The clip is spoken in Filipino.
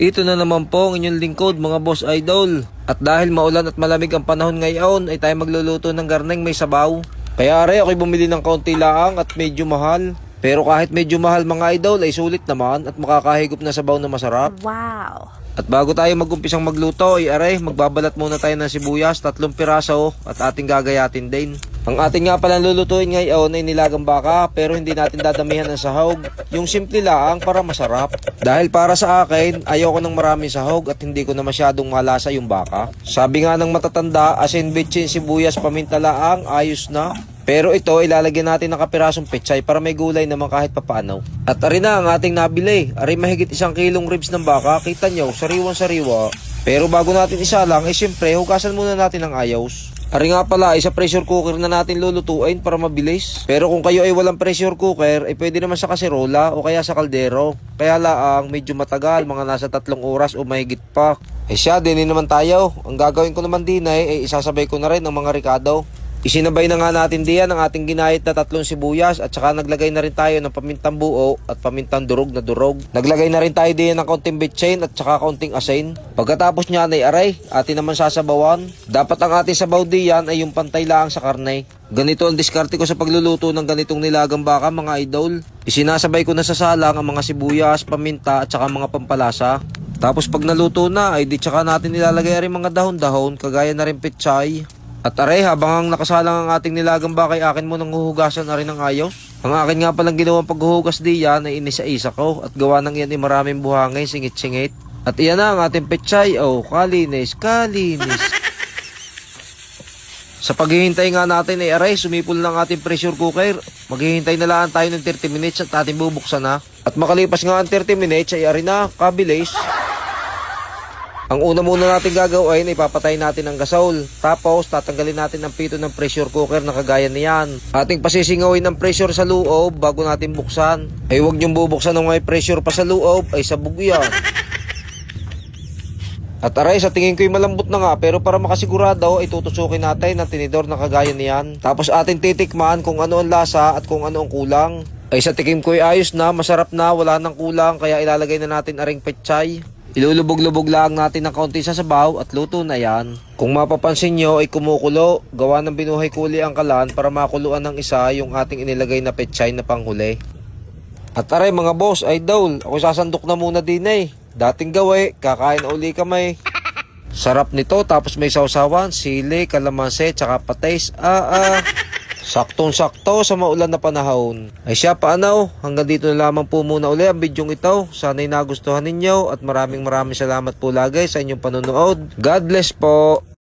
Ito na naman po ang inyong lingkod mga boss idol. At dahil maulan at malamig ang panahon ngayon ay tayo magluluto ng garneng may sabaw. Kaya are ako'y bumili ng kaunti laang at medyo mahal. Pero kahit medyo mahal mga idol ay sulit naman at makakahigop na sabaw na masarap. Wow. At bago tayo magumpisang magluto, ay aray, magbabalat muna tayo ng sibuyas, tatlong piraso at ating gagayatin din. Ang ating nga pala lulutuin ngayon ay nilagang baka pero hindi natin dadamihan ng sahog. Yung simple lang para masarap. Dahil para sa akin, ayoko ng maraming sahog at hindi ko na masyadong malasa yung baka. Sabi nga ng matatanda, asin, bitchin, sibuyas, paminta laang, ayos na. Pero ito, ilalagyan natin ng kapirasong pechay para may gulay naman kahit papaano. At ari na ang ating nabili. Ari mahigit isang kilong ribs ng baka. Kita nyo, sariwang-sariwa. Pero bago natin isa lang, eh syempre, hugasan muna natin ng ayos. Ari nga pala, isa pressure cooker na natin lulutuin para mabilis. Pero kung kayo ay walang pressure cooker, eh pwede naman sa kaserola o kaya sa kaldero. Kaya laang medyo matagal, mga nasa tatlong oras o mahigit pa. Eh siya, din naman tayo. Ang gagawin ko naman din ay, eh, isasabay ko na rin ang mga ricado. Isinabay na nga natin diyan ang ating ginayat na tatlong sibuyas at saka naglagay na rin tayo ng pamintang buo at pamintang durog na durog. Naglagay na rin tayo diyan ng kaunting bitchain at saka kaunting asin. Pagkatapos niya ay aray, atin naman sasabawan. Dapat ang ating sabaw diyan ay yung pantay lang sa karne. Ganito ang diskarte ko sa pagluluto ng ganitong nilagang baka mga idol. Isinasabay ko na sa salang ang mga sibuyas, paminta at saka mga pampalasa. Tapos pag naluto na ay di tsaka natin nilalagay rin mga dahon-dahon kagaya na rin pechay. At aray, habang ang nakasalang ang ating nilagang bakay, akin mo nang huhugasan na rin ng ayos. Ang akin nga palang ginawang paghuhugas diyan ay inisa-isa ko at gawa ng iyan ay maraming buhangay, singit-singit. At iyan na ang ating pechay, oh, kalinis, kalinis. Sa paghihintay nga natin ay aray, sumipol ng ating pressure cooker. Maghihintay na lang tayo ng 30 minutes at ating bubuksan na. At makalipas nga ang 30 minutes ay aray na, kabilis. Ang una muna natin gagawin ay papatay natin ang gasol. Tapos tatanggalin natin ang pito ng pressure cooker na kagaya niyan. Ating pasisingawin ng pressure sa loob bago natin buksan. Ay huwag niyong bubuksan ng may pressure pa sa loob ay sabog yan. At aray, sa tingin ko'y malambot na nga pero para makasigurado ay tutusukin natin ang tinidor na kagaya niyan. Tapos ating titikman kung ano ang lasa at kung ano ang kulang. Ay sa tikim ko'y ayos na, masarap na, wala nang kulang kaya ilalagay na natin aring pechay. Ilulubog-lubog lang natin ng kaunti sa sabaw at luto na yan. Kung mapapansin nyo ay kumukulo, gawa ng binuhay kuli ang kalan para makuluan ng isa yung ating inilagay na pechay na panghuli. At aray mga boss, idol, ako sasandok na muna din eh. Dating gawi, kakain uli kamay. Sarap nito tapos may sausawan, sili, kalamansi, tsaka patis. Ah ah. Saktong-sakto sa maulan na panahon. Ay siya paanaw, hanggang dito na lamang po muna uli ang bidyong ito. Sana'y nagustuhan ninyo at maraming maraming salamat po lagi sa inyong panonood. God bless po!